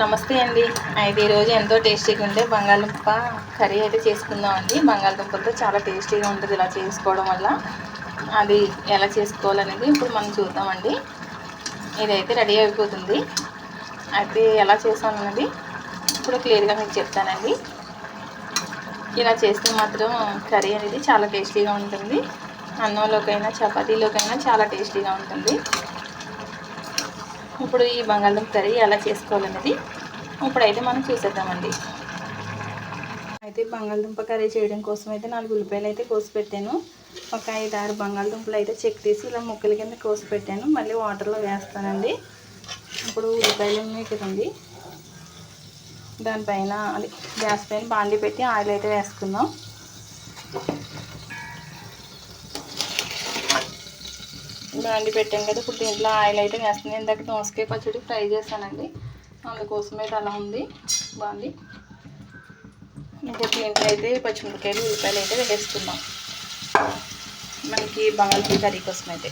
నమస్తే అండి. అయితే ఈరోజు ఎంతో టేస్టీగా ఉండే బంగాళదుంప కర్రీ అయితే చేసుకుందాం అండి. బంగాళదుంపలతో చాలా టేస్టీగా ఉంటుంది ఇలా చేసుకోవడం వల్ల. అది ఎలా చేసుకోవాలనేది ఇప్పుడు మనం చూద్దామండి ఇదైతే రెడీ అయిపోతుంది. అయితే ఎలా చేసామన్నది ఇప్పుడు క్లియర్గా మీకు చెప్తానండి. ఇలా చేస్తే మాత్రం కర్రీ అనేది చాలా టేస్టీగా ఉంటుంది. అన్నంలోకైనా చపాతీలోకైనా చాలా టేస్టీగా ఉంటుంది. ఇప్పుడు ఈ బంగాళదుంప కర్రీ ఎలా చేసుకోవాలనేది ఇప్పుడైతే మనం చూసేద్దామండి. అయితే బంగాళదుంప కర్రీ చేయడం కోసం అయితే నాలుగు ఉల్లిపాయలు అయితే కోసి పెట్టాను. ఒక ఐదు ఆరు బంగాళదుంపలు అయితే చెక్ తీసి ఇలా ముక్కల కింద కోసి పెట్టాను. మళ్ళీ వాటర్లో వేస్తానండి. ఇప్పుడు ఉల్లిపాయలు మీకుంది కదండి? దానిపైన అది గ్యాస్ పైన బాండి పెట్టి ఆయిల్ అయితే వేసుకుందాం. బాండి పెట్టాం కదా ఇప్పుడు దీంట్లో ఆయిల్ అయితే వేస్తుంది ఇందాక దోసకాయ పచ్చడి ఫ్రై చేశానండి. అందుకోసం అయితే అలా ఉంది. బాగుంది. ఇప్పుడు దీంట్లో అయితే పచ్చిమిరపకాయలు ఉల్లిపాయలు అయితే వేసుకుందాం మనకి బంగాళపూరి కర్రీ కోసం అయితే.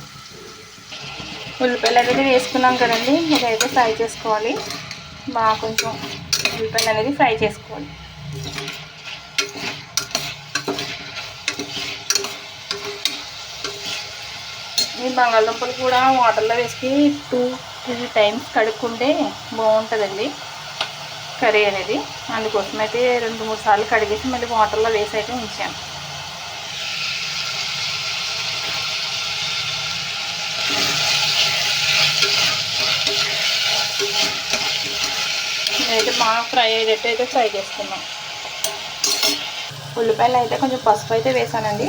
ఉల్లిపాయలు అనేది వేసుకున్నాం కదండి. ఇదైతే ఫ్రై చేసుకోవాలి. బాగా కొంచెం ఉల్లిపాయలు అనేది ఫ్రై చేసుకోవాలి. ఈ బంగాళదుంపలు కూడా వాటర్లో వేసి టూ త్రీ టైమ్స్ కడుక్కుంటే బాగుంటుందండి కర్రీ అనేది. అందుకోసం అయితే రెండు మూడు సార్లు కడిగేసి మళ్ళీ వాటర్లో వేసి అయితే ఉంచాను. అయితే బాగా ఫ్రై అయ్యేటట్టు అయితే ఫ్రై చేసుకున్నాం ఉల్లిపాయలు అయితే కొంచెం పసుపు అయితే వేసానండి.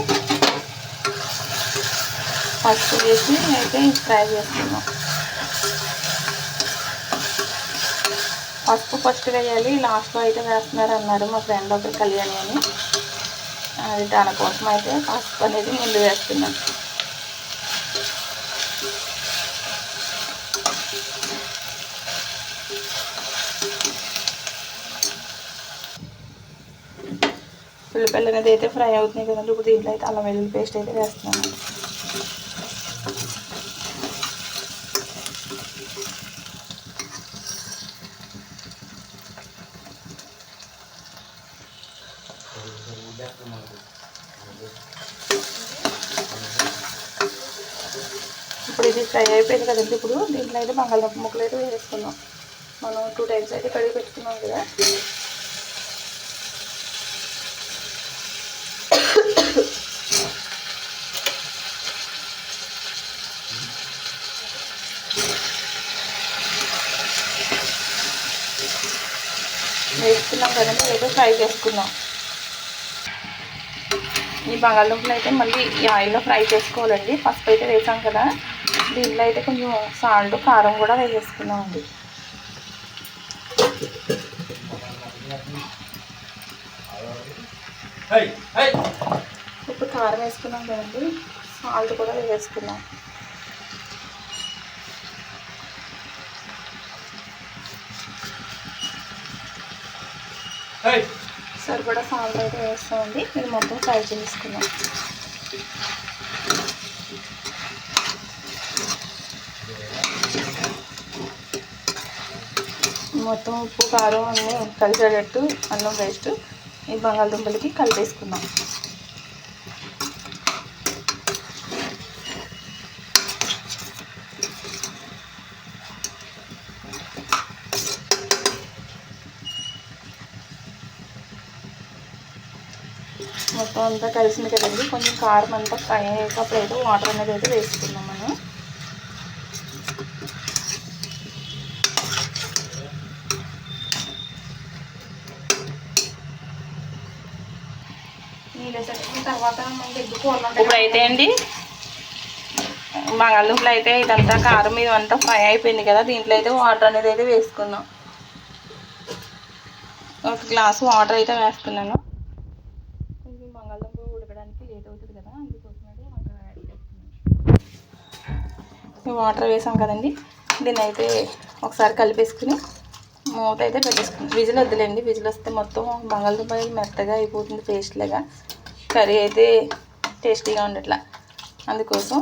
పసుపు వేసి అయితే ఫ్రై చేస్తున్నాం పసుపు ఫస్ట్ వేయాలి లాస్ట్లో అయితే వేస్తున్నారు అన్నారు మా ఫ్రెండ్ ఒకరు కళ్యాణి అని అది దానికోసం అయితే పసుపు అనేది ముందు వేస్తున్నాను ఉల్లిపాయలు అనేది అయితే ఫ్రై అవుతున్నాయి కదండి ఇప్పుడు దీంట్లో అయితే అల్లం వెల్లుల్లి పేస్ట్ అయితే వేస్తున్నాను ఇప్పుడు ఇది ఫ్రై అయిపోయింది కదండి ఇప్పుడు. దీంట్లో అయితే బంగాళదుంప ముక్కలు అయితే వేసుకుందాం మనం టూ టైమ్స్ అయితే కడిగి పెట్టుకున్నాం కదా. వేసుకున్నాం కదండి అయితే ఫ్రై చేసుకుందాం. ఈ బంగాళదుంపలు అయితే మళ్ళీ ఈ ఆయిల్లో ఫ్రై చేసుకోవాలండి. పసుపు అయితే వేసాం కదా. దీంట్లో అయితే కొంచెం సాల్ట్ కారం కూడా వేసేసుకున్నామండి ఇప్పుడు కారం వేసుకున్నాం కదండి. సాల్ట్ కూడా వేసుకున్నాం సరిపడా సాల్ట్ అయితే వేస్తామండి. ఇది మొత్తం ఫ్రై చేసుకున్నాం మొత్తం ఉప్పు కారం అన్నీ కలిసేటట్టు అన్నం పేస్ట్ ఈ బంగాళదుంపలకి కలిపేసుకుందాం. మొత్తం అంతా కలిసింది కదండి. కొంచెం కారం అంతా ఫ్రై అయ్యేటప్పుడు అయితే వాటర్ అనేది అయితే వేసుకుందాం. మనం తర్వాత ఇప్పుడు అయితే అండి బంగాళదుంపలు అయితే ఇదంతా కారం ఇదంతా ఫ్రై అయిపోయింది కదా. దీంట్లో అయితే వాటర్ అనేది అయితే వేసుకుందాం ఒక గ్లాస్ వాటర్ అయితే వేస్తున్నాను కొంచెం బంగాళదుంప ఉడకడానికి లేట్ అవుతుంది కదా అందుకోసం అయితే వాటర్ యాడ్ చేస్తున్నాను వాటర్ వేసాం కదండి. దీన్ని అయితే ఒకసారి కలిపేసుకుని మూత అయితే పెట్టేసుకున్నాం. విజిల్ వద్దులేండి. విజిల్ వస్తే మొత్తం బంగాళదుంప మెత్తగా అయిపోతుంది పేస్ట్ లాగా. కర్రీ అయితే టేస్టీగా ఉండట్లా. అందుకోసం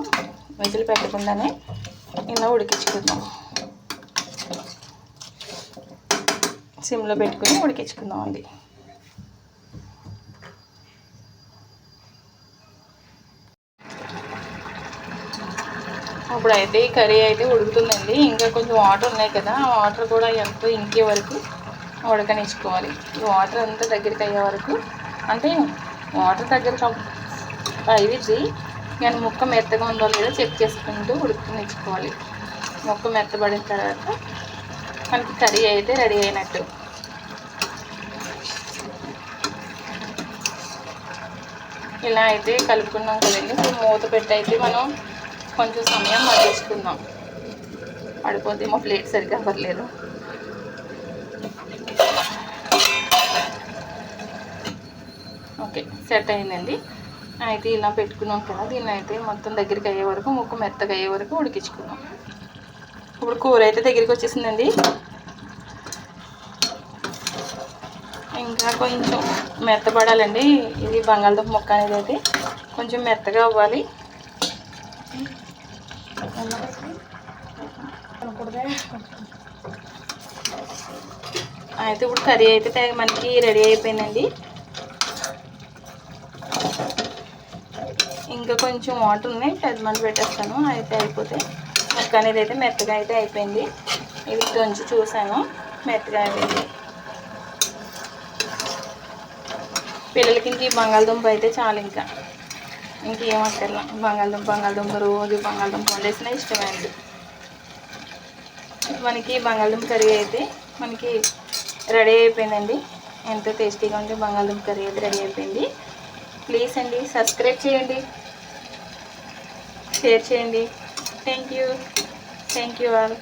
విజిల్ పెట్టకుండానే ఇలా ఉడికించుకుందాం. సిమ్లో పెట్టుకుని ఉడికించుకుందాం అండి. ఇప్పుడైతే ఈ కర్రీ అయితే ఉడుకుతుందండి. ఇంకా కొంచెం వాటర్ ఉన్నాయి కదా ఆ వాటర్ కూడా ఎంతో ఇంకే వరకు ఉడకనిచ్చుకోవాలి. ఈ వాటర్ అంతా దగ్గరికి అయ్యే వరకు అంటే వాటర్ దగ్గరికి అయ్యిద్ది కానీ ముక్క మెత్తగా ఉందో లేదో చెక్ చేసుకుంటూ ఉడుకునిచ్చుకోవాలి ముక్క మెత్తబడిన తర్వాత మనకి కర్రీ అయితే రెడీ అయినట్టు. ఇలా అయితే కలుపుకున్నాం కదండి. ఇప్పుడు మూత పెట్టి అయితే మనం కొంచెం సమయం మగ్గించుకుందాం. పడిపోతే మా ప్లేట్ సరిగ్గా పర్లేదు ఓకే సెట్ అయిందండి. అయితే ఇలా పెట్టుకున్నాం కదా దీన్ని అయితే మొత్తం దగ్గరికి అయ్యే వరకు ముక్కు మెత్తగా అయ్యే వరకు ఉడికించుకున్నాం ఇప్పుడు కూర అయితే దగ్గరికి వచ్చేసిందండి. ఇంకా కొంచెం మెత్తపడాలండి ఇది బంగాళదుంప ముక్క అనేది అయితే కొంచెం మెత్తగా అవ్వాలి. అయితే ఇప్పుడు కర్రీ అయితే మనకి రెడీ అయిపోయిందండి. ఇంకా కొంచెం వాటర్ ఉన్నాయి. పెద్ద మంది పెట్టేస్తాను. అయితే అయిపోతే ముక్క అనేది అయితే మెత్తగా అయితే అయిపోయింది. ఇది కొంచెం చూసాను. మెత్తగా అయిపోయింది. పిల్లలకి ఇంక ఈ బంగాళదుంప అయితే చాలు ఇంకా. ఇంకేమక్కర్లా బంగాళదుంప బంగాళదుంప రోజు బంగాళదుంప వండేసినా ఇష్టమైంది. మనకి బంగాళదుంప కర్రీ అయితే మనకి రెడీ అయిపోయిందండి. ఎంతో టేస్టీగా ఉంటే బంగాళదుంప కర్రీ అయితే రెడీ అయిపోయింది. ప్లీజ్ అండి సబ్స్క్రైబ్ చేయండి. షేర్ చేయండి. Thank you thank you all